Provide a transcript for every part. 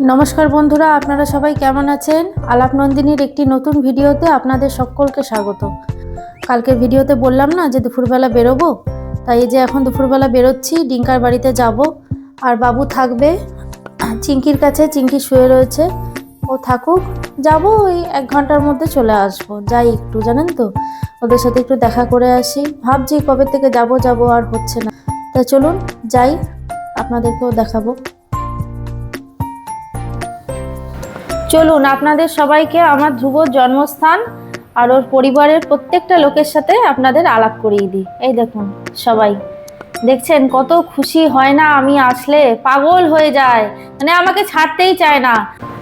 নমস্কার বন্ধুরা, আপনারা সবাই কেমন আছেন? আলাপ নন্দিনীর একটি নতুন ভিডিওতে আপনাদের সকলকে স্বাগত। কালকে ভিডিওতে বললাম না যে দুপুরবেলা বেরোবো? তাই এই যে এখন দুপুরবেলা বেরোচ্ছি, ডিঙ্কার বাড়িতে যাব। আর বাবু থাকবে, চিঙ্কির কাছে, চিঙ্কি শুয়ে রয়েছে। ও থাকুক, যাব ওই এক ঘণ্টার মধ্যে চলে আসব। যাই একটু, জানেন তো? ওদের সাথে একটু দেখা করে আসি। ভাবছি কবে থেকে যাব যাব আর হচ্ছে না। তা চলুন, যাই, আপনাদেরকেও দেখাবো। চলুন, আপনাদের সবাইকে আমার ধ্রুবর জন্মস্থান আর ওর পরিবারের প্রত্যেকটা লোকের সাথে আপনাদের আলাপ করিয়ে দিই। এই দেখুন, সবাই। দেখছেন, কত খুশি হয় না আমি আসলে? পাগল হয়ে যায়। মানে আমাকে ছাড়তেই চায় না।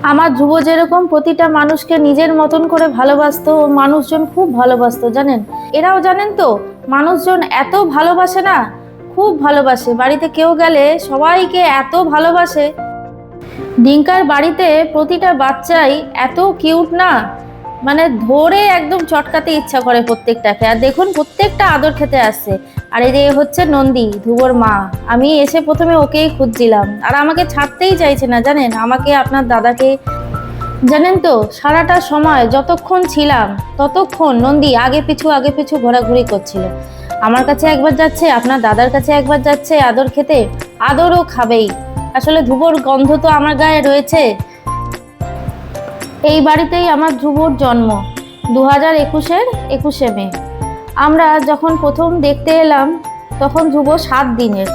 আমার ধ্রুব যেরকম প্রতিটা মানুষকে নিজের মতন করে ভালোবাসতো ও মানুষজন খুব ভালোবাসতো, জানেন? এরাও জানেন তো, মানুষজন এত ভালোবাসে না, খুব ভালোবাসে। বাড়িতে কেউ গেলে সবাইকে এত ভালোবাসে। ডিঙ্কার বাড়িতে প্রতিটা বাচ্চাই এত কিউট না? মানে ধরে একদম চটকাতে ইচ্ছা করে প্রত্যেকটাকে। আর দেখুন, প্রত্যেকটা আদর খেতে আসছে। আর এই যে হচ্ছে নন্দী, ধ্রুবর মা, আমি এসে প্রথমে ওকেই খুঁজছিলাম। আর আমাকে ছাড়তেই চাইছে না, জানেন? আমাকে আপনার দাদাকে, জানেন তো, সারাটা সময় যতক্ষণ ছিলাম, ততক্ষণ নন্দী আগে পিছু আগে পিছু ঘোরাঘুরি করছিল। আমার কাছে একবার যাচ্ছে, আপনার দাদার কাছে একবার যাচ্ছে আদর খেতে, আদরও খাবেই। আসলে ধ্রুবর গন্ধ তো আমার গায়ে রয়েছে। এই বাড়িতেই আমার ধ্রুবর জন্ম দু হাজার একুশের একুশে মে। আমরা যখন প্রথম দেখতে এলাম, তখন ধ্রুব সাত দিনের।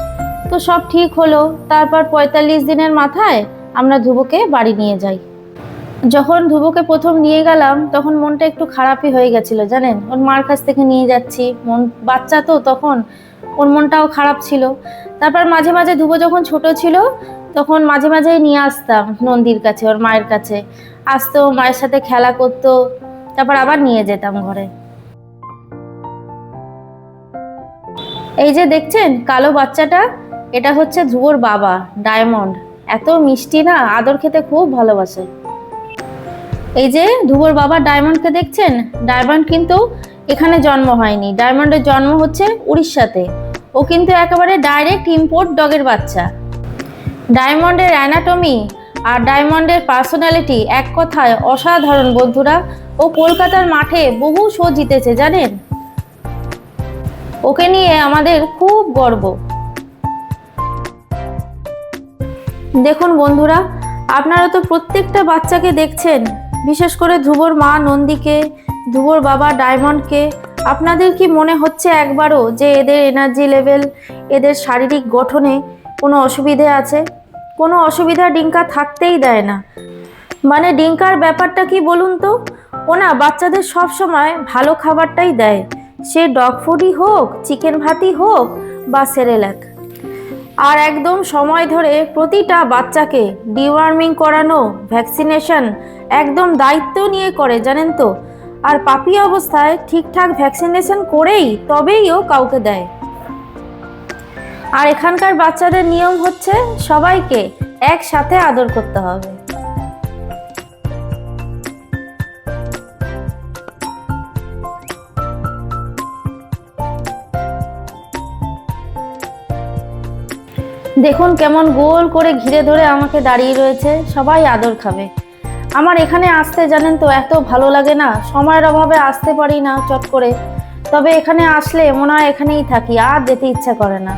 তো সব ঠিক হলো, তারপর পঁয়তাল্লিশ দিনের মাথায় আমরা ধ্রুবকে বাড়ি নিয়ে যাই। যখন ধ্রুবকে প্রথম নিয়ে গেলাম, তখন মনটা একটু খারাপই হয়ে গেছিল, জানেন? ওর মার কাছ থেকে নিয়ে যাচ্ছি, মন, বাচ্চা তো তখন, ওর মনটাও খারাপ ছিল। তারপর মাঝে মাঝে ধ্রুব যখন ছোট ছিল তখন মাঝে মাঝেই নিয়ে আসতাম নন্দীর কাছে, ওর মায়ের কাছে। আসতো, মায়ের সাথে খেলা করতো, তারপর আবার নিয়ে যেতাম ঘরে। এই যে দেখছেন, কালো বাচ্চাটা, এটা হচ্ছে ধ্রুবর বাবা, ডায়মন্ড। এত মিষ্টি না, আদর খেতে খুব ভালোবাসে। এই যে ধ্রুবর বাবা ডায়মন্ডকে দেখছেন, ডায়মন্ড কিন্তু এখানে জন্ম হয়নি। ডায়মন্ডের জন্ম হচ্ছে উড়িষ্যাতে। ও কিন্তু একেবারে ডাইরেক্ট ইম্পোর্ট ডগের বাচ্চা। ডায়মন্ডের অ্যানাটমি আর ডায়মন্ডের পার্সোনালিটি এক কথায় অসাধারণ বন্ধুরা। ও কলকাতার মাঠে বহু শো জিতেছে, জানেন? ওকে নিয়ে আমাদের খুব গর্ব। দেখুন বন্ধুরা, আপনারা তো প্রত্যেকটা বাচ্চাকে দেখছেন, বিশেষ করে ধ্রুবর মা নন্দীকে, ধ্রুবর বাবা ডায়মন্ডকে। আপনাদের কি মনে হচ্ছে একবারও যে এদের এনার্জি লেভেল এদের শারীরিক গঠনে কোনো অসুবিধে আছে? কোনো অসুবিধা ডিঙ্কা থাকতেই দেয় না। মানে ডিঙ্কার ব্যাপারটা কি বলুন তো? ও না বাচ্চাদের সব সময় ভালো খাবারটাই দেয়। সে ডগ ফুডই হোক, চিকেন ভাতই হোক বা সেরেলাক। আর একদম সময় ধরে প্রতিটা বাচ্চাকে ডিওয়ার্মিং করানো, ভ্যাকসিনেশন একদম দায়িত্ব নিয়ে করে, জানেন তো? আর পাপি অবস্থায় ঠিকঠাক ভ্যাকসিনেশন করেই তবেই ও কাউকে দেয়। আর এখানকার বাচ্চাদের নিয়ম হচ্ছে সবাইকে একসাথে আদর করতে হবে। দেখুন কেমন গোল করে ঘিরে ধরে আমাকে দাঁড়িয়ে রয়েছে, সবাই আদর খাবে। আমার এখানে আসতে জানেন তো, এত ভালো লাগে না, সময়ের অভাবে আসতে পারি না চট করে। তবে এখানে আসলে মনে হয় এখানেই থাকি, আর যেতে ইচ্ছা করে না।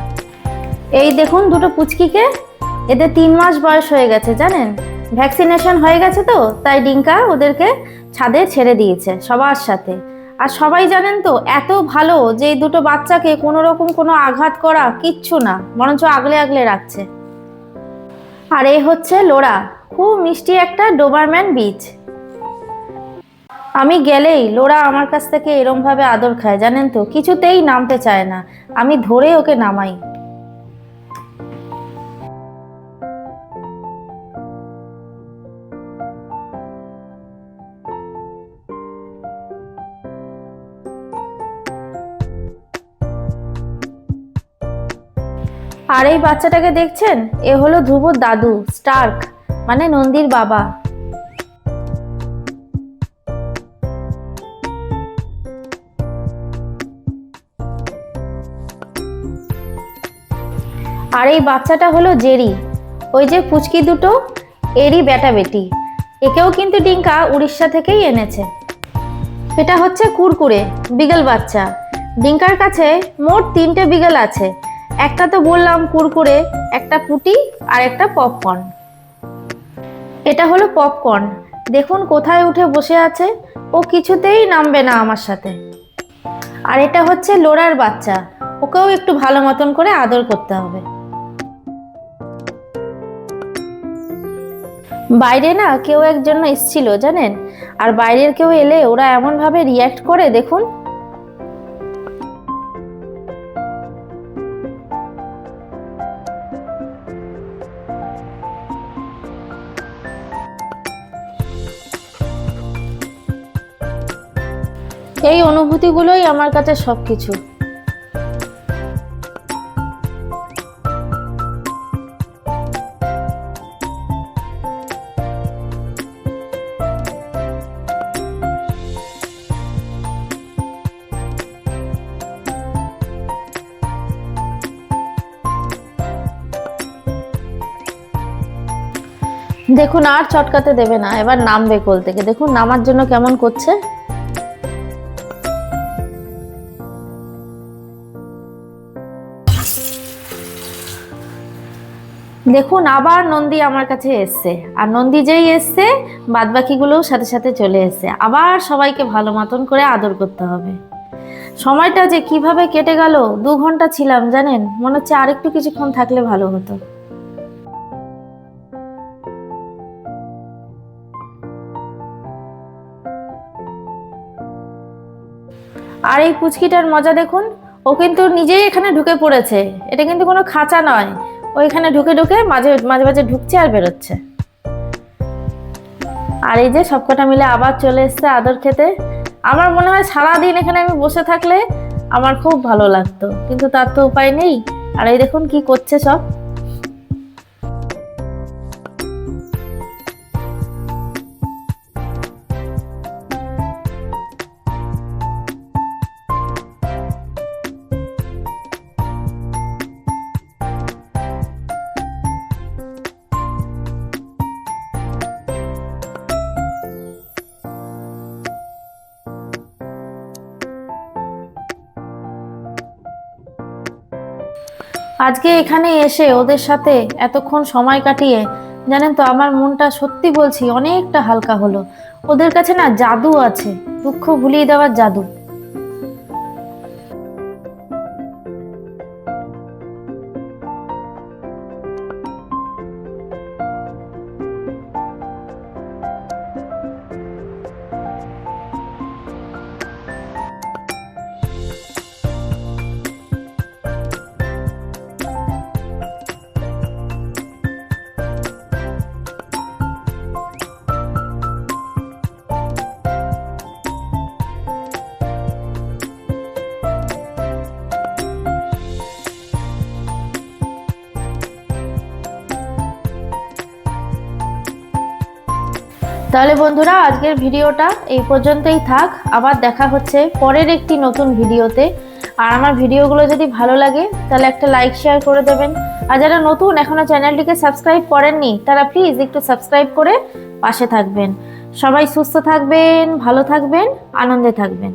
এই দেখুন দুটো পুচকিকে। এদের তিন মাস বয়স হয়ে গেছে, জানেন? ভ্যাকসিনেশন হয়ে গেছে তো, তাই ডিঙ্কা ওদেরকে ছাদে ছেড়ে দিয়েছে সবার সাথে। আর সবাই জানেন তো, এত ভালো যে এই দুটো বাচ্চাকে কোনো রকম কোনো আঘাত করা কিচ্ছু না, বরঞ্চ আগলে আগলে রাখছে। আর এই হচ্ছে লোরা, খুব মিষ্টি একটা ডোবারম্যান বীজ। আমি গেলেই লোরা আমার কাছ থেকে এরমভাবে আদর খায়, জানেন তো? কিছুতেই নামতে চায় না। আমি ধরে ওকে নামাই। আর এই বাচ্চাটাকে দেখছেন? এ হলো ধ্রুবর দাদু, স্টার্ক মানে নন্দীর বাবা। আর এই বাচ্চাটা হলো জেরি। ওই যে পুচকি দুটো, এরই বেটা বেটি একেও কিন্তু ডিঙ্কা উড়িষ্যা থেকেই এনেছে। এটা হচ্ছে কুরকুরে, বিগল বাচ্চা। ডিঙ্কার কাছে মোট তিনটে বিগল আছে। একটা তো বললাম কুরকুরে, একটা পুটি আর একটা পপকর্ন এটা হলো পপকর্ন দেখুন কোথায় উঠে বসে আছে, ও কিছুতেই নামবে না আমার সাথে। আর এটা হচ্ছে লোরার বাচ্চা, ওকেও একটু ভালো মতন করে আদর করতে হবে। বাইরে না কেউ একজন এসছিল, জানেন? আর বাইরের কেউ এলে ওরা এমন ভাবে রিয়াক্ট করে, দেখুন। এই অনুভূতিগুলোই আমার কাছে সবকিছু। দেখুন, আর চটকাতে দেবে না। এবার নামবে কোল থেকে। দেখুন, নামার জন্য কেমন করছে। দেখুন, আবার নন্দী আমার কাছে এসছে। আর নন্দী যেই এসছে বাদবাকিগুলোও সাথে সাথে চলে এসছে। আবার সবাইকে ভালো মতন করে আদর করতে হবে। সময়টা যে কীভাবে কেটে গেল, দু ঘণ্টা ছিলাম, জানেন? মনে হচ্ছে আরেকটু কিছুক্ষণ থাকলে ভালো হতো। আর এই পুচকিটার মজা দেখুন, ও কিন্তু নিজেই এখানে ঢুকে পড়েছে। এটা কিন্তু কোনো খাঁচা নয়। ও এখানে ঢুকে ঢুকে মাঝে মাঝে মাঝে ঢুকছে আর বেরোচ্ছে। আর এই যে সবকটা মিলে আবার চলে এসছে আদর খেতে। আমার মনে হয় সারাদিন এখানে আমি বসে থাকলে আমার খুব ভালো লাগতো, কিন্তু তার তো উপায় নেই। আর এই দেখুন কি করছে সব। আজকে এখানে এসে ওদের সাথে এতক্ষণ সময় কাটিয়ে, জানেন তো আমার মনটা সত্যি বলছি অনেকটা হালকা হলো। ওদের কাছে না জাদু আছে, দুঃখ ভুলিয়ে দেওয়ার জাদু। তাহলে বন্ধুরা, আজকের ভিডিওটা এই পর্যন্তই থাক। আবার দেখা হচ্ছে পরের একটি নতুন ভিডিওতে। আর আমার ভিডিওগুলো যদি ভালো লাগে, তাহলে একটা লাইক শেয়ার করে দেবেন। আর যারা নতুন এখনও চ্যানেলটিকে সাবস্ক্রাইব করেননি, তারা প্লিজ একটু সাবস্ক্রাইব করে পাশে থাকবেন। সবাই সুস্থ থাকবেন, ভালো থাকবেন, আনন্দে থাকবেন।